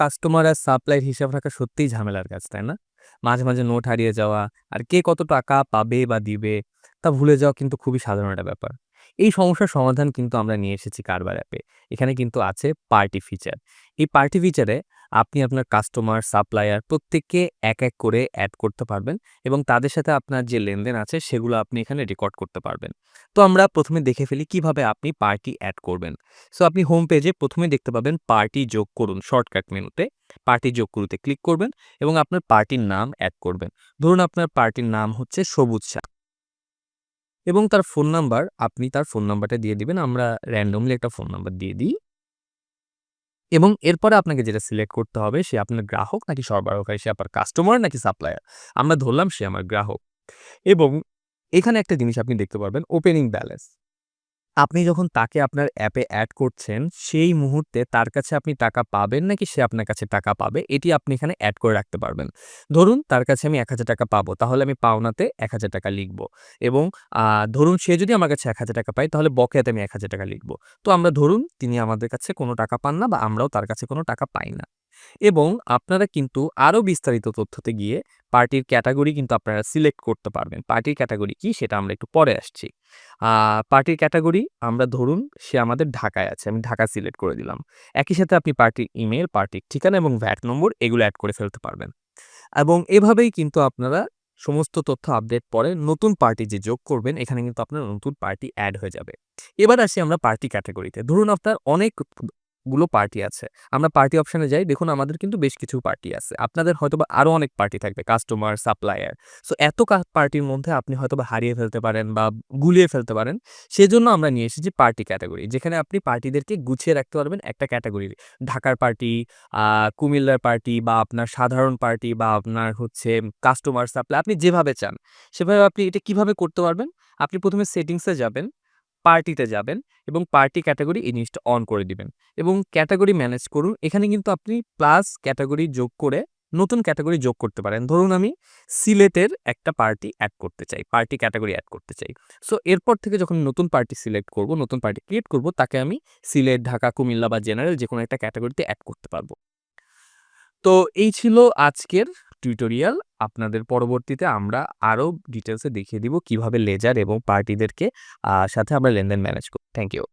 Customer আর সাপ্লাইয়ের হিসাব রাখা সত্যিই ঝামেলার কাজ, তাই না? মাঝে, মাঝে নোট হারিয়ে যাওয়া আর কে কত টাকা পাবে বা দিবে তা ভুলে যাওয়া কিন্তু খুবই সাধারণ একটা ব্যাপার। এই সমস্যার সমাধান কিন্তু আমরা নিয়ে এসেছি কারবার অ্যাপে। এখানে কিন্তু আছে পার্টি ফিচার। এই পার্টি ফিচারে আপনি আপনার কাস্টমার, সাপ্লায়ার প্রত্যেককে এক, এক করে অ্যাড করতে পারবেন এবং তাদের সাথে আপনার যে লেনদেন আছে সেগুলো আপনি এখানে রেকর্ড করতে পারবেন। তো আমরা প্রথমে দেখে ফেলি কীভাবে আপনি পার্টি অ্যাড করবেন। সো আপনি হোম পেজে ১ম এ দেখতে পাবেন পার্টি যোগ করুন শর্টকাট মেনুতে। পার্টি যোগ করুতে ক্লিক করবেন এবং আপনার পার্টির নাম অ্যাড করবেন। ধরুন আপনার পার্টির নাম হচ্ছে সবুজ চা। এবং তার ফোন নাম্বার আপনি তার ফোন নাম্বারটা দিয়ে দিবেন। আমরা র‍্যান্ডমলি একটা ফোন নাম্বার দিয়ে দিই। এবং এরপরে আপনাকে যেটা সিলেক্ট করতে হবে সে আপনার গ্রাহক নাকি সরবরাহকারী, সে আপনার কাস্টমার নাকি সাপ্লায়ার। আমরা ধরলাম সে আমার গ্রাহক। এবং এখানে একটা জিনিস আপনি দেখতে পারবেন ওপেনিং ব্যালেন্স। আপনি যখন তাকে আপনার অ্যাপে অ্যাড করছেন সেই মুহূর্তে তার কাছে আপনি টাকা পাবেন নাকি সে আপনার কাছে টাকা পাবে এটি আপনি এখানে অ্যাড করে রাখতে পারবেন। ধরুন তার কাছে আমি ৳১,০০০ পাবো তাহলে আমি পাওনাতে ৳১,০০০ লিখব এবং ধরুন সে যদি আমার কাছে ৳১,০০০ পায় তাহলে বকেয়াতে আমি ৳১,০০০ লিখব। তো আমরা ধরুন তিনি আমাদের কাছে কোনো টাকা পান না বা আমরাও তার কাছে কোনো টাকা পাই না। এবং আপনারা কিন্তু আরও বিস্তারিত তথ্যতে গিয়ে পার্টির ক্যাটাগরি কিন্তু আপনারা সিলেক্ট করতে পারবেন। পার্টির ক্যাটাগরি কি সেটা আমরা একটু পরে আসছি। পার্টির ক্যাটাগরি আমরা ধরুন সে আমাদের ঢাকায় আছে। আমি ঢাকা সিলেক্ট করে দিলাম। একই সাথে আপনি পার্টির ইমেল পার্টির ঠিকানা এবং ভ্যাট নম্বর এগুলো অ্যাড করে ফেলতে পারবেন। এবং এভাবেই কিন্তু আপনারা সমস্ত তথ্য আপডেট পরে নতুন পার্টি যে যোগ করবেন, এখানে কিন্তু আপনার নতুন পার্টি অ্যাড হয়ে যাবে। এবার আসি আমরা পার্টি ক্যাটাগরিতে ধরুন আপনার অনেক গুলো পার্টি আছে। আমরা পার্টি অপশানে যাই দেখুন আমাদের কিন্তু বেশ কিছু পার্টি আছে। আপনাদের হয়তোবা আরও অনেক পার্টি থাকবে কাস্টমার, সাপ্লায়ার। সো এত পার্টির মধ্যে আপনি হয়তোবা হারিয়ে ফেলতে পারেন বা গুলিয়ে ফেলতে পারেন। সেজন্য আমরা নিয়ে এসেছি পার্টি ক্যাটাগরি যেখানে আপনি পার্টিদেরকে গুছিয়ে রাখতে পারবেন একটা ক্যাটেগরি। ঢাকার পার্টি, কুমিল্লার পার্টি বা আপনার সাধারণ পার্টি বা আপনার হচ্ছে কাস্টমার, সাপ্লাই আপনি যেভাবে চান সেভাবে আপনি এটা কীভাবে করতে পারবেন? আপনি প্রথমে সেটিংসে যাবেন, পার্টিতে যাবেন এবং পার্টি ক্যাটাগরি এই জিনিসটা অন করে দিবেন এবং ক্যাটাগরি ম্যানেজ করুন। এখানে কিন্তু আপনি প্লাস ক্যাটাগরি যোগ করে নতুন ক্যাটাগরি যোগ করতে পারেন। ধরুন আমি সিলেটের একটা পার্টি অ্যাড করতে চাই। পার্টি ক্যাটাগরি অ্যাড করতে চাই। সো এরপর থেকে যখন নতুন পার্টি সিলেক্ট করব, নতুন পার্টি ক্রিয়েট করব তাকে আমি সিলেট, ঢাকা, কুমিল্লা বা জেনারেল যে কোনো একটা ক্যাটাগরিতে অ্যাড করতে পারব তো এই ছিল আজকের টিউটোরিয়াল। আপনাদের পরবর্তীতে আমরা আরও ডিটেলসে দেখিয়ে দিব কীভাবে লেজার এবং পার্টিদেরকে সাথে আমরা লেনদেন ম্যানেজ করি। Thank you.